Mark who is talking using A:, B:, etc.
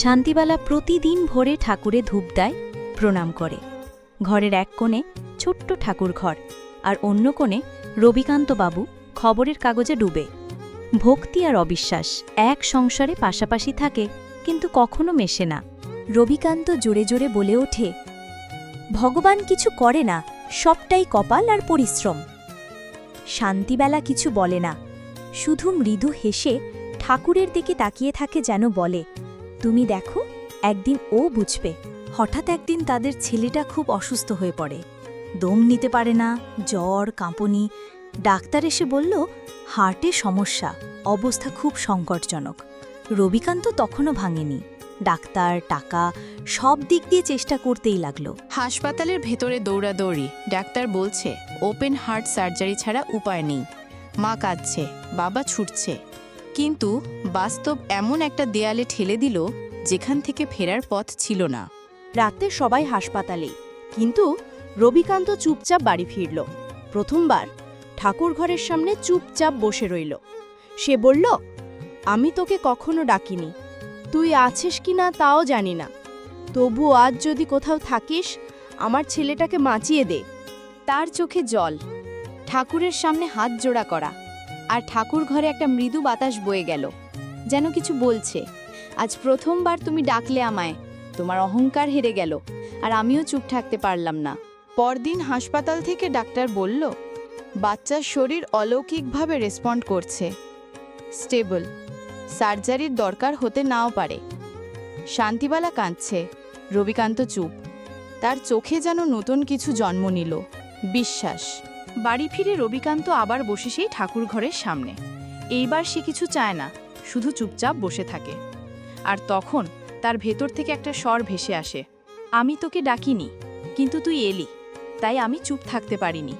A: শান্তিবালা প্রতিদিন ভোরে ঠাকুরে ধূপ দেয়, প্রণাম করে। ঘরের এক কোণে ছোট্ট ঠাকুর ঘর, আর অন্য কোণে রবিকান্তবাবু খবরের কাগজে ডুবে। ভক্তি আর অবিশ্বাস এক সংসারে পাশাপাশি থাকে, কিন্তু কখনো মেশে না। রবিকান্ত জোরে জোরে বলে ওঠে, ভগবান কিছু করে না, সবটাই কপাল আর পরিশ্রম। শান্তিবেলা কিছু বলে না, শুধু মৃদু হেসে ঠাকুরের দিকে তাকিয়ে থাকে যেন বলে তুমি দেখো, একদিন ও বুঝবে। হঠাৎ একদিন তাদের ছেলেটা খুব অসুস্থ হয়ে পড়ে। দম নিতে পারে না, জ্বর, কাঁপনি। ডাক্তার এসে বলল, হার্টে সমস্যা, অবস্থা খুব সংকটজনক। রবিকান্ত তখনও ভাঙেনি। ডাক্তার, টাকা, সব দিক দিয়ে চেষ্টা করতেই লাগল।
B: হাসপাতালের ভেতরে দৌড়াদৌড়ি, ডাক্তার বলছে, ওপেন হার্ট সার্জারি ছাড়া উপায় নেই। মা কাঁদছে, বাবা ছুটছে। কিন্তু বাস্তব এমন একটা দেয়ালে ঠেলে দিল যেখান থেকে ফেরার পথ ছিল না।
C: রাতে সবাই হাসপাতালে, কিন্তু রবিকান্ত চুপচাপ বাড়ি ফিরল। প্রথমবার ঠাকুর ঘরের সামনে চুপচাপ বসে রইল। সে বলল, আমি তোকে কখনো ডাকিনি। তুই আছিস কি না তাও জানি না। তবু আজ যদি কোথাও থাকিস, আমার ছেলেটাকে বাঁচিয়ে দে। তার চোখে জল। ঠাকুরের সামনে হাত জোড়া করা। আর ঠাকুর ঘরে একটা মৃদু বাতাস বয়ে গেল। যেন কিছু বলছে। আজ প্রথমবার তুমি ডাকলে আমায়। তোমার অহংকার হেরে গেল। আর আমিও চুপ থাকতে পারলাম না।
B: পরদিন হাসপাতাল থেকে ডাক্তার বলল, বাচ্চার শরীর অলৌকিকভাবে রেসপন্ড করছে। স্টেবল। সার্জারির দরকার হতে নাও পারে। শান্তিবালা কাঁদছে। রবিকান্ত চুপ। তার চোখে যেন নতুন কিছু জন্ম নিল। বিশ্বাস। বাড়ি ফিরে রবিকান্ত আবার বসে সেই ঠাকুর ঘরের সামনে। এইবার সে কিছু চায় না, শুধু চুপচাপ বসে থাকে। আর তখন তার ভেতর থেকে একটা স্বর ভেসে আসে, আমি তোকে ডাকিনি, কিন্তু তুই এলি, তাই আমি চুপ থাকতে পারিনি।